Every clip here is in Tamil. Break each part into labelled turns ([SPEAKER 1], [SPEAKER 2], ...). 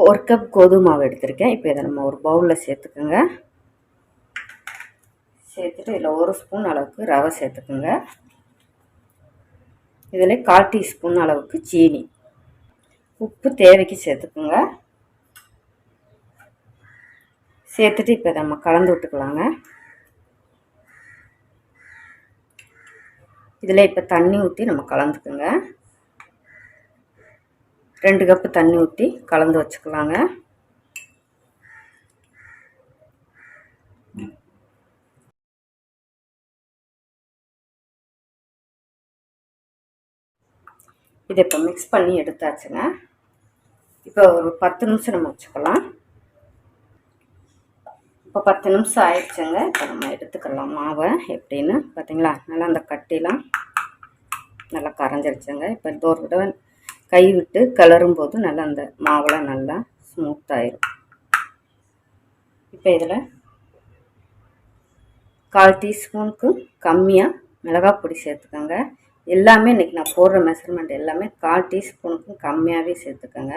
[SPEAKER 1] ஒரு கப் கோதுமை மாவு எடுத்திருக்கேன். இப்போ இதை நம்ம ஒரு பவுலில் சேர்த்துக்கோங்க. சேர்த்துட்டு இதில் ஒரு ஸ்பூன் அளவுக்கு ரவை சேர்த்துக்குங்க. இதில் கால் டீஸ்பூன் அளவுக்கு சீனி. உப்பு தேவைக்கு சேர்த்துக்குங்க. சேர்த்துட்டு இப்போ நம்ம கலந்து விட்டுக்கலாங்க. இதில் இப்போ தண்ணி ஊற்றி நம்ம கலந்துக்குங்க. ரெண்டு கப்பு தண்ணி ஊற்றி கலந்து வச்சுக்கலாங்க. இதை இப்போ மிக்ஸ் பண்ணி எடுத்தாச்சுங்க. இப்போ ஒரு பத்து நிமிஷம் நம்ம வச்சுக்கலாம். இப்போ பத்து நிமிஷம் ஆயிடுச்சுங்க. இப்போ நம்ம எடுத்துக்கலாம் மாவை. எப்படின்னு பார்த்தீங்களா? நல்லா அந்த கட்டிலாம் நல்லா கரைஞ்சிருச்சுங்க. இப்போ இந்த ஒரு தடவை கை விட்டு கிளறும் போது நல்லா அந்த மாவெல்லாம் நல்லா ஸ்மூத்தாயிரும் இப்போ இதில் கால் டீஸ்பூனுக்கு கம்மியாக மிளகாய் பொடி சேர்த்துக்கோங்க. எல்லாமே இன்றைக்கி நான் போடுற மெஷர்மெண்ட் எல்லாமே கால் டீஸ்பூனுக்கும் கம்மியாகவே சேர்த்துக்கோங்க.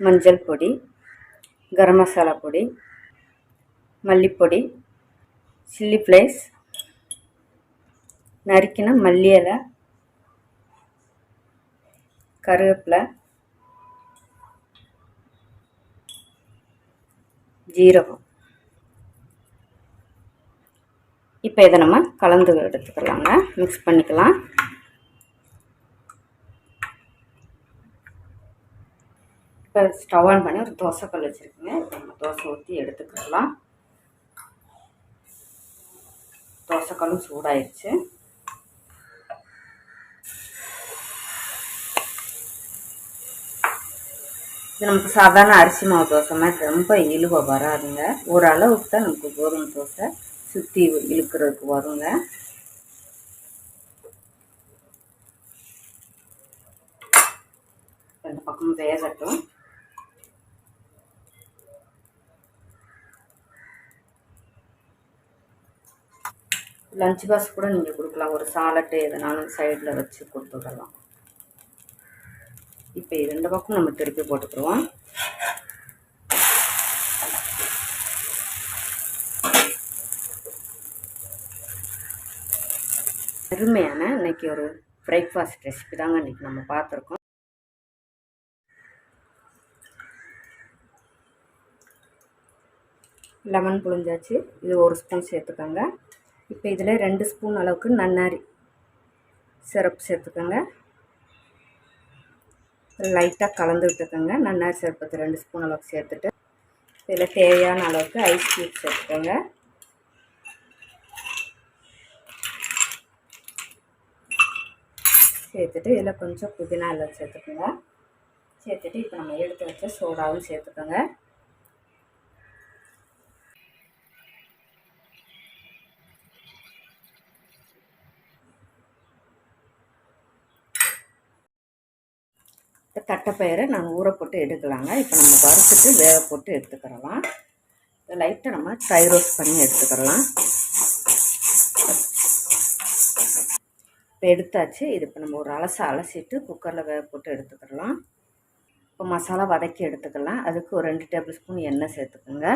[SPEAKER 1] மஞ்சள் பொடி கரம் மசாலா பொடி மல்லிப்பொடி சில்லி ஃப்ளேஸ் நறுக்கின மல்லி இலை கருவேப்பிலை ஜீரகம். இப்போ இதை நம்ம கலந்து எடுத்துக்கலாங்க. மிக்ஸ் பண்ணிக்கலாம். இப்போ ஸ்டவ் ஆன் பண்ணி ஒரு தோசைக்கல் வச்சுருக்குங்க. இப்போ நம்ம தோசை ஊற்றி எடுத்துக்கலாம். தோசைக்கல்லும் சூடாயிருச்சு. இது நமக்கு சாதாரண அரிசி மாவு தோசை மாதிரி ரொம்ப இழுவை வராதுங்க. ஓரளவுக்கு தான் நமக்கு கோதுமை தோசை சுற்றி இழுக்கிறதுக்கு வருங்க. ரெண்டு பக்கமும் வேகட்டும். லஞ்ச் பாக்ஸ் கூட நீங்கள் கொடுக்கலாம். ஒரு சாலட்டு எதனாலும் சைடில் வச்சு கொடுத்துடலாம். இப்போ ரெண்டு பக்கம் நம்ம திருப்பி போட்டுக்கிடுவோம். அருமையான இன்னைக்கு ஒரு பிரேக்ஃபாஸ்ட் ரெசிபி தாங்க இன்றைக்கி நம்ம பார்த்துருக்கோம். லெமன் புழிஞ்சாச்சு. இது ஒரு ஸ்பூன் சேர்த்துக்கோங்க. இப்போ இதில் ரெண்டு ஸ்பூன் அளவுக்கு நன்னாரி சிரப் சேர்த்துக்கோங்க. லைட்டாக கலந்து விட்டுக்கோங்க. நன்னாரி சிரப்பத்து ரெண்டு ஸ்பூன் அளவுக்கு சேர்த்துட்டு இதில் தேவையான அளவுக்கு ஐஸ் க்யூப் சேர்த்துக்கோங்க. சேர்த்துட்டு இதில் கொஞ்சம் புதினா எல்லாம் சேர்த்துக்கோங்க. சேர்த்துட்டு இப்போ நம்ம எடுத்து வச்ச சோடாவும் சேர்த்துக்கோங்க. இப்போ தட்டைப்பயிரை நான் ஊற போட்டு எடுக்கலாங்க. இப்போ நம்ம வறுத்துட்டு வேக போட்டு எடுத்துக்கிறலாம். லைட்டாக நம்ம ட்ரை ரோஸ்ட் பண்ணி எடுத்துக்கிறலாம். இப்போ எடுத்தாச்சு. இது இப்போ நம்ம ஒரு அலசை அலசிட்டு குக்கரில் வேக போட்டு எடுத்துக்கிறலாம். இப்போ மசாலா வதக்கி எடுத்துக்கலாம். அதுக்கு ஒரு ரெண்டு டேபிள் ஸ்பூன் எண்ணெய் சேர்த்துக்கோங்க.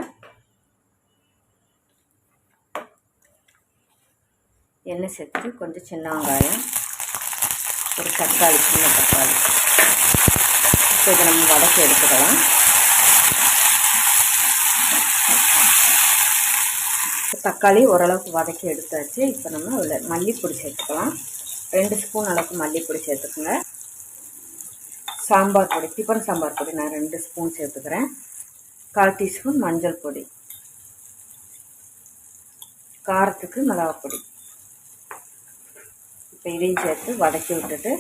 [SPEAKER 1] எண்ணெய் சேர்த்துட்டு கொஞ்சம் சின்ன வெங்காயம் ஒரு தக்காளி சின்ன தக்காளி. இப்போ இதை நம்ம வதக்கி எடுத்துக்கலாம். தக்காளி ஓரளவுக்கு வதக்கி எடுத்தாச்சு. இப்போ நம்ம அதில் மல்லிப்பொடி சேர்த்துக்கலாம். ரெண்டு ஸ்பூன் அளவுக்கு மல்லிப்பொடி சேர்த்துக்குங்க. சாம்பார் பொடி டிஃபன் சாம்பார் பொடி நான் ரெண்டு ஸ்பூன் சேர்த்துக்கிறேன். கால் டீஸ்பூன் மஞ்சள் பொடி. காரத்துக்கு மிளகாப்பொடி இப்போ இதையும் சேர்த்து வதக்கி விட்டுட்டு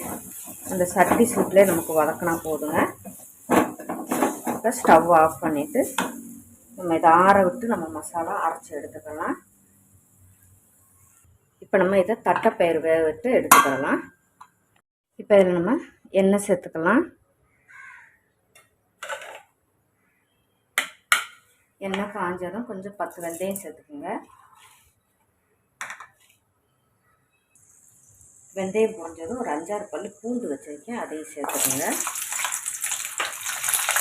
[SPEAKER 1] அந்த சட்டி சூட்டில் நமக்கு வதக்கினா போதுங்க. இப்போ ஸ்டவ் ஆஃப் பண்ணிவிட்டு நம்ம இதை ஆற விட்டு நம்ம மசாலா அரைச்சி எடுத்துக்கலாம். இப்போ நம்ம இதை தட்டைப்பயிர் வேக விட்டு எடுத்துக்கலாம். இப்போ இதில் நம்ம எண்ணெய் சேர்த்துக்கலாம். எண்ணெய் காஞ்சதும் கொஞ்சம் பத்து வெந்தயம் சேர்த்துக்குங்க. வெந்தயம் பொறிஞ்சதும் ஒரு அஞ்சாறு பல் பூண்டு வச்சுருக்கேன் அதையும் சேர்த்துக்கோங்க.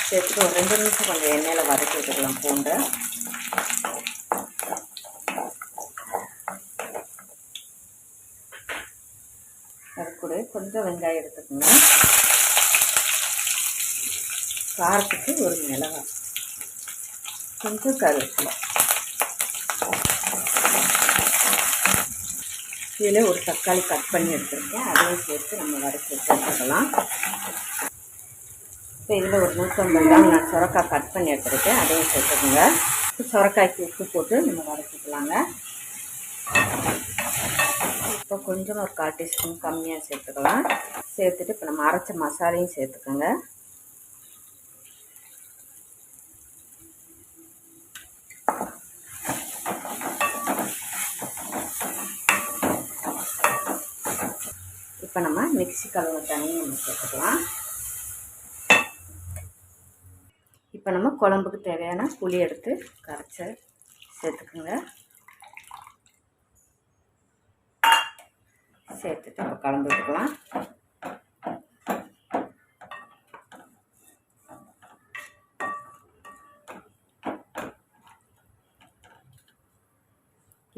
[SPEAKER 1] சேர்த்துட்டு ஒரு ரெண்டு நிமிஷம் கொஞ்சம் எண்ணெயில் வதக்கி விட்டுக்கலாம் பூண்டை. அது கூட கொஞ்சம் வெங்காயம் எடுத்துக்கோங்க. காரத்துக்கு ஒரு மிளகாய் கொஞ்சம் கருவேப்பிலை. இதில் ஒரு தக்காளி கட் பண்ணி எடுத்துருக்கேன். அதையும் சேர்த்து நம்ம வதக்கி எடுத்துக்கலாம். இப்போ இதில் ஒரு நூற்றம்பது கிராம் நான் சுரக்காய் கட் பண்ணி எடுத்துருக்கேன். அதையும் சேர்த்துக்கோங்க. சுரக்காய்க்கு உப்பு போட்டு நம்ம வதக்கிக்கலாங்க இப்போ கொஞ்சம் ஒரு கால் டீஸ்பூன் கம்மியாக சேர்த்துக்கலாம். சேர்த்துட்டு இப்போ நம்ம அரைச்ச மசாலையும் சேர்த்துக்கோங்க இப்போ நம்ம மிக்சி கலவை நம்ம சேர்த்துக்கலாம். இப்போ நம்ம குழம்புக்கு தேவையான புளி எடுத்து கரைச்சி சேர்த்துக்குங்க. சேர்த்துட்டு நம்ம கலந்து விட்டுக்கலாம்.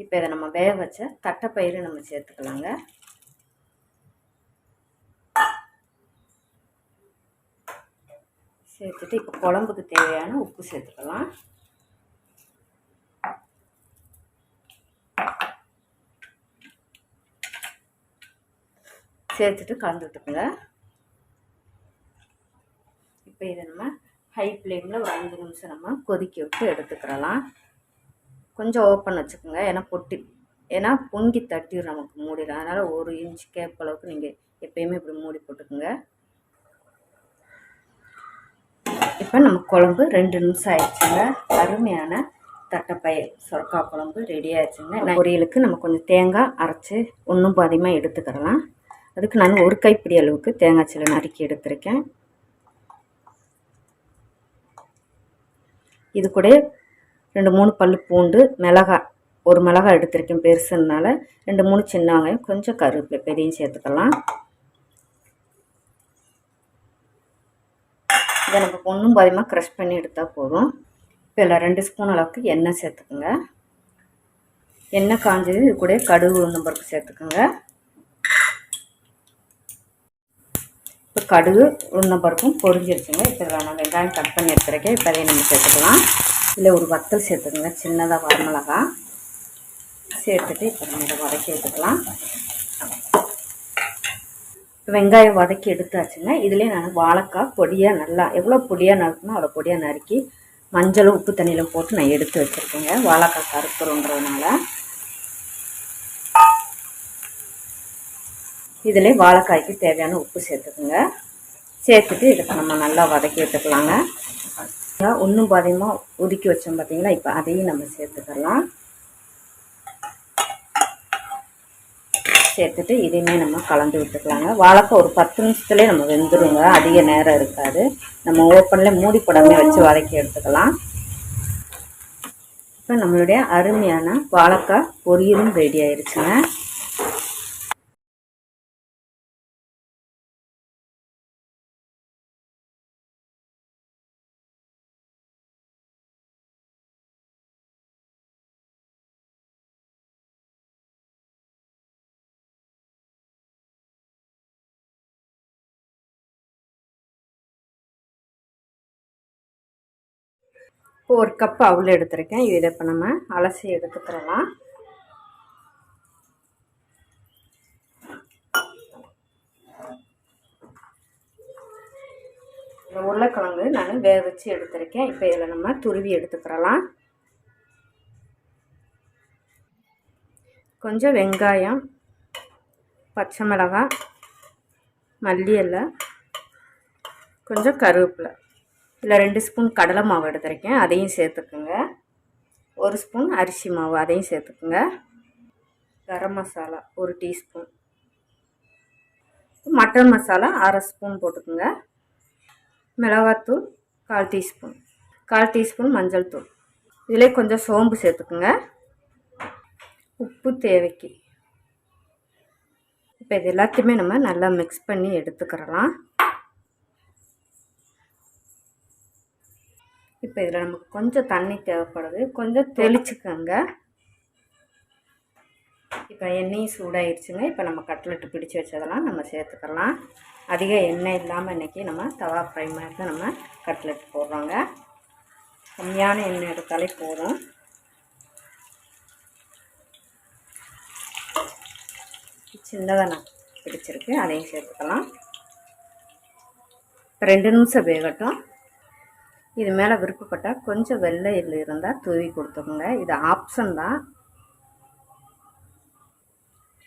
[SPEAKER 1] இப்போ இதை நம்ம வேக வச்ச தட்டைப்பயிறு நம்ம சேர்த்துக்கலாங்க. சேர்த்துட்டு இப்போ குழம்புக்கு தேவையான உப்பு சேர்த்துக்கலாம். சேர்த்துட்டு கலந்து விட்டுக்குங்க. இப்போ இதை நம்ம ஹை ஃப்ளேமில் ஒரு அஞ்சு நிமிஷம் நம்ம கொதிக்க விட்டு எடுத்துக்கிறலாம் கொஞ்சம் ஓப்பன் வச்சுக்கோங்க. ஏன்னா பொட்டி ஏன்னா பொங்கி தட்டிடும் நமக்கு மூடிடும் அதனால் ஒரு இன்ச் கேப் அளவுக்கு நீங்கள் எப்பயுமே இப்படி மூடி போட்டுக்கோங்க. இப்போ நம்ம குழம்பு ரெண்டு நிமிஷம் ஆயிடுச்சுங்க. அருமையான தட்டைப்பயிர் சொரக்காய் குழம்பு ரெடி ஆயிடுச்சுங்க. பொரியலுக்கு நம்ம கொஞ்சம் தேங்காய் அரைச்சி ஒன்றும் பாதியமாக எடுத்துக்கிறலாம். அதுக்கு நான் ஒரு கைப்பிடி அளவுக்கு தேங்காய் சில நறுக்கி எடுத்திருக்கேன். இது கூட ரெண்டு மூணு பல் பூண்டு மிளகாய் ஒரு மிளகாய் எடுத்திருக்கேன் பெருசுனால. ரெண்டு மூணு சின்ன வெங்காயம் கொஞ்சம் கருவேப்பிலை பெரியும் சேர்த்துக்கலாம். இதை நம்ம ஒன்றும் பாதியமாக க்ரஷ் பண்ணி எடுத்தால் போதும். இப்போ இல்லை ரெண்டு ஸ்பூன் அளவுக்கு எண்ணெய் சேர்த்துக்குங்க. எண்ணெய் காஞ்சது இது கூட கடுகு உளுந்தம் பருப்பு சேர்த்துக்குங்க. இப்போ கடுகு உளுந்தம் பருப்பும் பொரிஞ்சிருச்சுங்க. இப்போ நான் வெங்காயம் கட் பண்ணி எடுத்துருக்கேன். இப்போ அதையும் நம்ம சேர்த்துக்கலாம். இல்லை ஒரு வத்தல் சேர்த்துக்குங்க. சின்னதாக வரமிளகா சேர்த்துட்டு இப்போ நம்ம இதை வதக்கி எடுத்துக்கலாம். வெங்காயம் வதக்கி எடுத்தாச்சுங்க. இதுலேயே நான் வாழைக்காய் பொடியாக நல்லா எவ்வளோ பொடியாக நறுக்கணும் அவ்வளோ பொடியாக நறுக்கி மஞ்சளும் உப்பு தண்ணியிலும் போட்டு நான் எடுத்து வச்சுருக்கேங்க. வாழைக்காய் கருப்புறன்றதுனால இதில் வாழைக்காய்க்கு தேவையான உப்பு சேர்த்துக்குங்க. சேர்த்துட்டு இதுக்கு நம்ம நல்லா வதக்கி எடுத்துக்கலாங்க. ஒன்றும் பாதியமாக ஒதுக்கி வச்சோம் பார்த்தீங்களா இப்போ அதையும் நம்ம சேர்த்துக்கலாம். சேர்த்துட்டு இதையுமே நம்ம கலந்து விட்டுக்கலாங்க. வாழைக்காய் ஒரு பத்து நிமிஷத்துலேயே நம்ம வெந்துடுங்க அதிக நேரம் இருக்காது. நம்ம ஓப்பனில் மூடி படமே வச்சு வதக்கி எடுத்துக்கலாம். இப்போ நம்மளுடைய அருமையான வாழைக்காய் பொரியலும் ரெடி ஆயிடுச்சுங்க இப்போ ஒரு கப் அவுள் எடுத்திருக்கேன். இதை இப்போ நம்ம அலசி எடுத்துக்கிறலாம். இந்த உருளைக்கிழங்கு நான் வேக வச்சு எடுத்திருக்கேன். இப்போ இதில் நம்ம துருவி எடுத்துக்கிறலாம். கொஞ்சம் வெங்காயம் பச்சை மிளகாய் மல்லி எல்லாம் கொஞ்சம் கருவேப்பிலை. இல்லை ரெண்டு ஸ்பூன் கடலை மாவு எடுத்துருக்கேன் அதையும் சேர்த்துக்குங்க. ஒரு ஸ்பூன் அரிசி மாவு அதையும் சேர்த்துக்குங்க. கரம் மசாலா ஒரு டீஸ்பூன். மட்டன் மசாலா அரை ஸ்பூன் போட்டுக்குங்க. மிளகாத்தூள் கால் டீஸ்பூன். கால் டீஸ்பூன் மஞ்சள் தூள். இதில் கொஞ்சம் சோம்பு சேர்த்துக்குங்க. உப்பு தேவைக்கு. இப்போ இது எல்லாத்தையுமே நம்ம நல்லா மிக்ஸ் பண்ணி எடுத்துக்கிறலாம். இப்போ இதில் நமக்கு கொஞ்சம் தண்ணி தேவைப்படுது. கொஞ்சம் தெளிச்சுக்கோங்க. இப்போ எண்ணெயும் சூடாயிருச்சுங்க. இப்போ நம்ம கட்லெட்டு பிடிச்சி வச்சதெல்லாம் நம்ம சேர்த்துக்கலாம். அதிக எண்ணெய் இல்லாமல் இன்றைக்கி நம்ம தவா ஃப்ரை மாதிரி தான் நம்ம கட்லெட் போடுறோங்க. கம்மியான எண்ணெய் எடுத்தாலே போதும். சின்னதாக நான் பிடிச்சிருக்கு. அதையும் சேர்த்துக்கலாம். ரெண்டு நிமிஷம் வேகட்டும். இது மேலே விருப்பப்பட்டால் கொஞ்சம் வெள்ளை இல்லை இருந்தால் தூவி கொடுத்துக்கோங்க. இது ஆப்ஷன் தான்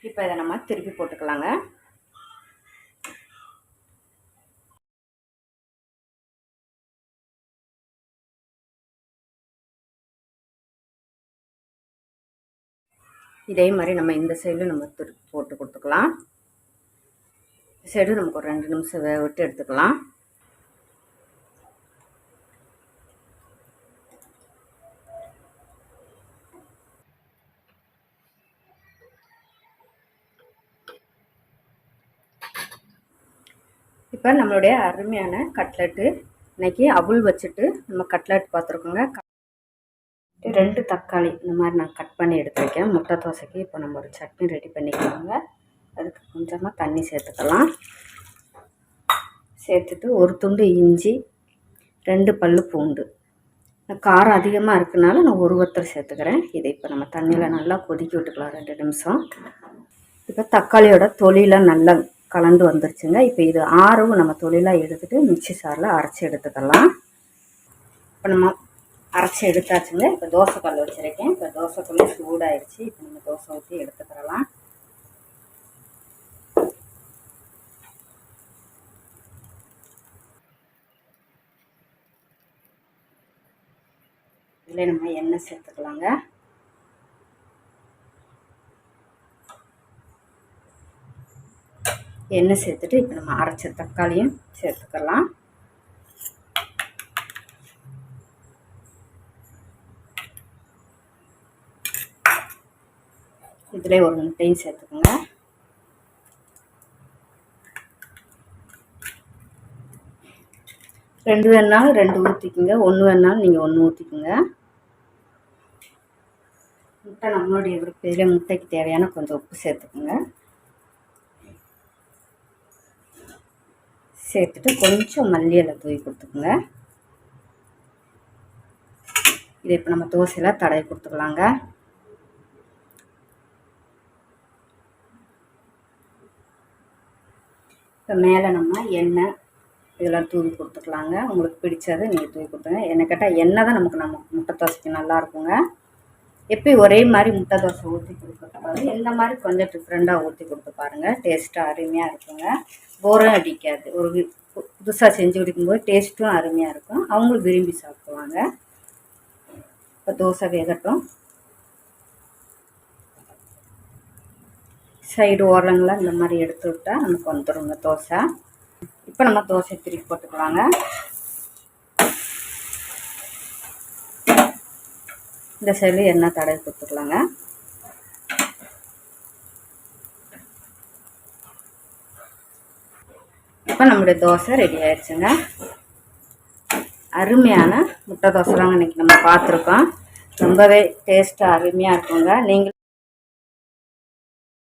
[SPEAKER 1] இப்போ இதை நம்ம திருப்பி போட்டுக்கலாங்க. இதே மாதிரி நம்ம இந்த சைடில் நம்ம திருப்பி போட்டு கொடுத்துக்கலாம். சைடு நமக்கு ஒரு ரெண்டு நிமிஷம் வேக விட்டு எடுத்துக்கலாம். இப்போ நம்மளுடைய அருமையான கட்லெட்டு இன்றைக்கி அவுள் வச்சுட்டு நம்ம கட்லெட் பார்த்துருக்கோங்க. ரெண்டு தக்காளி இந்த மாதிரி நான் கட் பண்ணி எடுத்துருக்கேன். முட்டை தோசைக்கு இப்போ நம்ம ஒரு சட்னி ரெடி பண்ணிக்கலாங்க. அதுக்கு கொஞ்சமாக தண்ணி சேர்த்துக்கலாம். சேர்த்துட்டு ஒரு துண்டு இஞ்சி ரெண்டு பல் பூண்டு. காரம் அதிகமாக இருக்கனால நான் ஒரு ஒருத்தர் சேர்த்துக்கிறேன். இதை இப்போ நம்ம தண்ணியில் நல்லா கொதிக்க விட்டுக்கலாம் ரெண்டு நிமிஷம். இப்போ தக்காளியோட தொலிலாம் நல்லா கலந்து வந்துருச்சுங்க. இப்போ இது ஆறவும் நம்ம தொழிலாக எடுத்துகிட்டு மிக்சி சாரில் அரைச்சி எடுத்துக்கலாம். இப்போ நம்ம அரைச்சி எடுத்தாச்சுங்க. இப்போ தோசை கல் வச்சுருக்கேன். இப்போ தோசைக்குள்ளே சூடாயிடுச்சு. இப்போ நம்ம தோசை ஊற்றி எடுத்துக்கிறலாம் இதில் நம்ம எண்ணெய் சேர்த்துக்கலாங்க. எண்ணெய் சேர்த்துட்டு இப்போ நம்ம அரைச்ச தக்காளியும் சேர்த்துக்கலாம். இதில் ஒரு முட்டையும் சேர்த்துக்கோங்க. ரெண்டு வேணாலும் ரெண்டு ஊற்றிக்குங்க ஒன்று வேணாலும் நீங்கள் ஒன்று ஊற்றிக்குங்க முட்டை நம்மளுடைய விருப்பம் முட்டைக்கு தேவையான கொஞ்சம் உப்பு சேர்த்துக்குங்க. சேர்த்துட்டு கொஞ்சம் மல்லி இலை தூவி கொடுத்துக்குங்க. இதை இப்போ நம்ம தோசையில் தடவி கொடுத்துக்கலாங்க. இப்போ மேலே நம்ம எண்ணெய் இதெல்லாம் தூவி கொடுத்துக்கலாங்க. உங்களுக்கு பிடிச்சதை நீங்கள் தூவி கொடுத்துங்க என்ன கேட்டால் எண்ணெய் தான் நமக்கு நம்ம முட்டை தோசைக்கு நல்லா இருக்குங்க. எப்பயும் ஒரே மாதிரி முட்டை தோசை ஊற்றி கொடுக்கக்கூடாது இந்த மாதிரி கொஞ்சம் டிஃப்ரெண்ட்டாக ஊற்றி கொடுத்து பாருங்கள் டேஸ்ட்டாக அருமையாக இருக்குங்க. போரும் அடிக்காது. ஒரு புதுசாக செஞ்சு குடிக்கும்போது டேஸ்ட்டும் அருமையாக இருக்கும். அவங்களும் விரும்பி சாப்பிடுவாங்க. இப்போ தோசை வேகட்டும். சைடு ஓரங்களாக இந்த மாதிரி எடுத்து விட்டால் நமக்கு வந்துடுங்க தோசை. இப்போ நம்ம தோசை திருப்பி போட்டுக்கலாங்க. இந்த சைடில் எண்ணெய் தடவி கொடுத்துக்கலாங்க. இப்போ நம்மளுடைய தோசை ரெடி ஆயிடுச்சுங்க. அருமையான முட்டை தோசை தாங்க இன்றைக்கி நம்ம பார்த்துருக்கோம். ரொம்பவே டேஸ்ட்டாக அருமையாக இருக்குங்க. நீங்கள்